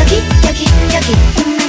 여기 여기 여기.